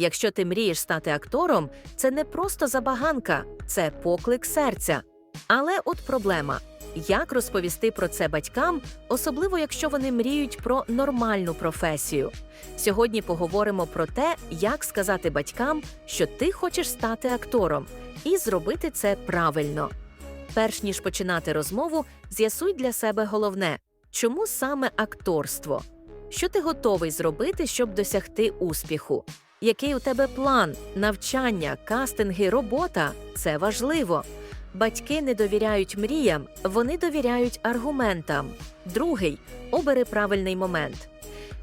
Якщо ти мрієш стати актором, це не просто забаганка, це поклик серця. Але от проблема. Як розповісти про це батькам, особливо якщо вони мріють про нормальну професію? Сьогодні поговоримо про те, як сказати батькам, що ти хочеш стати актором, і зробити це правильно. Перш ніж починати розмову, з'ясуй для себе головне, чому саме акторство? Що ти готовий зробити, щоб досягти успіху? Який у тебе план, навчання, кастинги, робота це важливо. Батьки не довіряють мріям, вони довіряють аргументам. Другий обери правильний момент.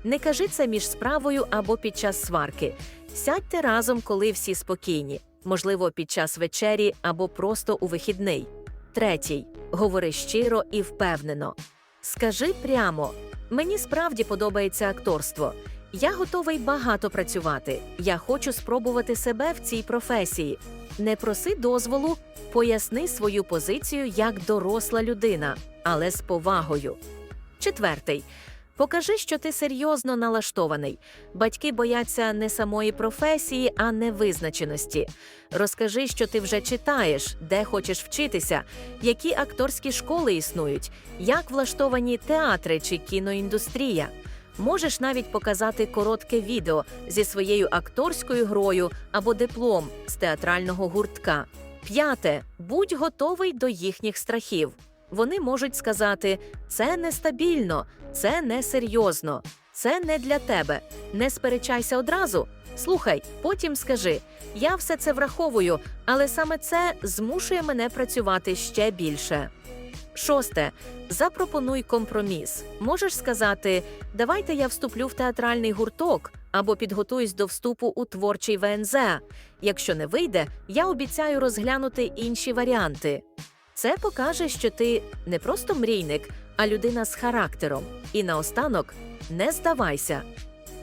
Не кажи це між справою або під час сварки. Сядьте разом, коли всі спокійні, можливо, під час вечері або просто у вихідний. Третій говори щиро і впевнено. Скажи прямо: мені справді подобається акторство. Я готовий багато працювати. Я хочу спробувати себе в цій професії. Не проси дозволу, поясни свою позицію як доросла людина, але з повагою. Четвертий. Покажи, що ти серйозно налаштований. Батьки бояться не самої професії, а невизначеності. Розкажи, що ти вже читаєш, де хочеш вчитися, які акторські школи існують, як влаштовані театри чи кіноіндустрія. Можеш навіть показати коротке відео зі своєю акторською грою або диплом з театрального гуртка. П'яте. Будь готовий до їхніх страхів. Вони можуть сказати: це нестабільно, це несерйозно, це не для тебе. Не сперечайся одразу. Слухай, потім скажи: я все це враховую, але саме це змушує мене працювати ще більше. Шосте. Запропонуй компроміс. Можеш сказати: давайте я вступлю в театральний гурток або підготуюсь до вступу у творчий ВНЗ. Якщо не вийде, я обіцяю розглянути інші варіанти. Це покаже, що ти не просто мрійник, а людина з характером. І наостанок не здавайся.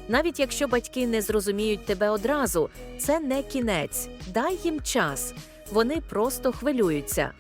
Навіть якщо батьки не зрозуміють тебе одразу, це не кінець. Дай їм час. Вони просто хвилюються.